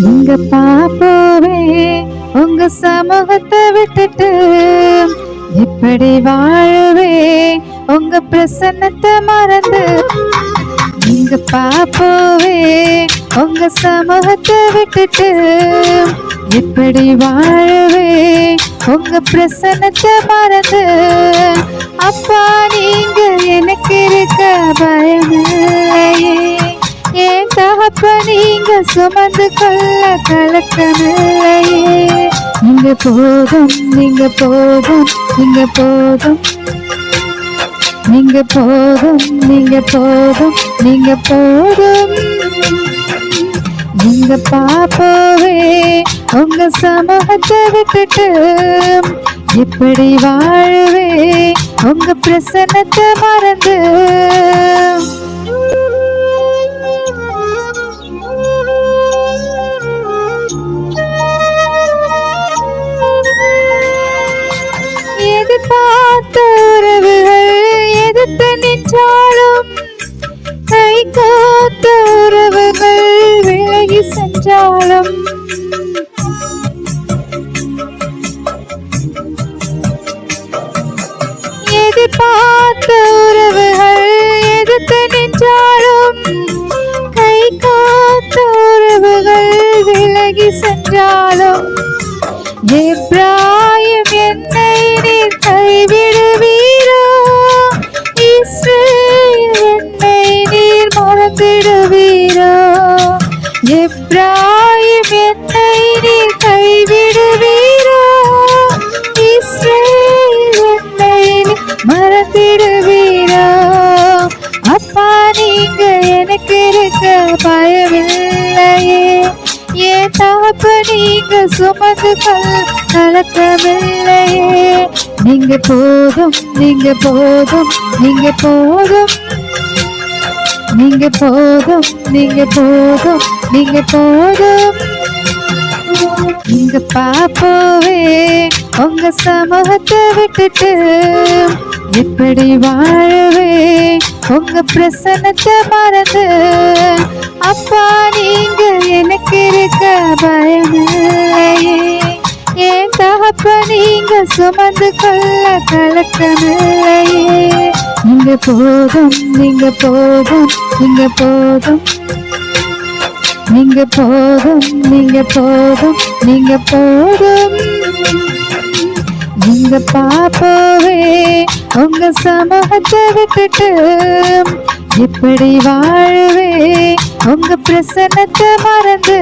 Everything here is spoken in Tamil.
இங்க பாப்போவே உங்க சமூகத்தை விட்டுட்டு இப்படி வாழவே உங்க பிரசன்னத்தை மறந்து இங்க பாப்போவே உங்க சமூகத்தை விட்டுட்டு இப்படி வாழவே உங்க பிரசன்னத்தை மறந்து அப்பா நீங்க சுமந்து கொள்ள கலக்கமில்லையே. நீங்க போதும் நீங்க போதும் நீங்க போதும். நீங்க போதும் நீங்க போதும் நீங்க போதும். நீங்க பாப்போவே உங்க சமூகத்தை விட்டுட்டு. இப்படி வாழ்வே உங்க பிரசன்னத்தை மறந்து. பார்த்த உறவுகள் எதிர்த்து நின்றாலும் கை காத்த உறவுகள் விலகி சென்றாலும். எதிர்பார்த்த உறவுகள் எதிர்த்து நின்றாலும் கை காத்த உறவுகள் விலகி சென்றாலும். எப்ராயும் மறந்திடுவீரோ அப்பா நீங்க எனக்கு இருக்க பயமில்லையே. ஏன் தாப்ப நீங்க சுமந்து கல் கலக்கமில்லையே நீங்க போதும் நீங்க போதும் நீங்க போதும். நீங்க போதும் நீங்க போதும் நீங்க போதும். இங்க பாப்போவே உங்க சமூகத்தை விட்டுட்டு இப்படி வாழவே. உங்க பிரசன்னத்தை மறந்து. அப்பா நீங்க எனக்கு இருக்க பயமில்லையே ஏன் தகப்ப நீங்க சுமந்து கொள்ள கலக்கமில்லையே இங்க போதும் நீங்க போதும் இங்க போதும். நீங்க போதும் நீங்க போதும் நீங்க போதும். நீங்க பாப்போவே உங்க சமூகத்தை விட்டுட்டு. இப்படி வாழ்வே உங்க பிரசன்னத்தை மறந்து.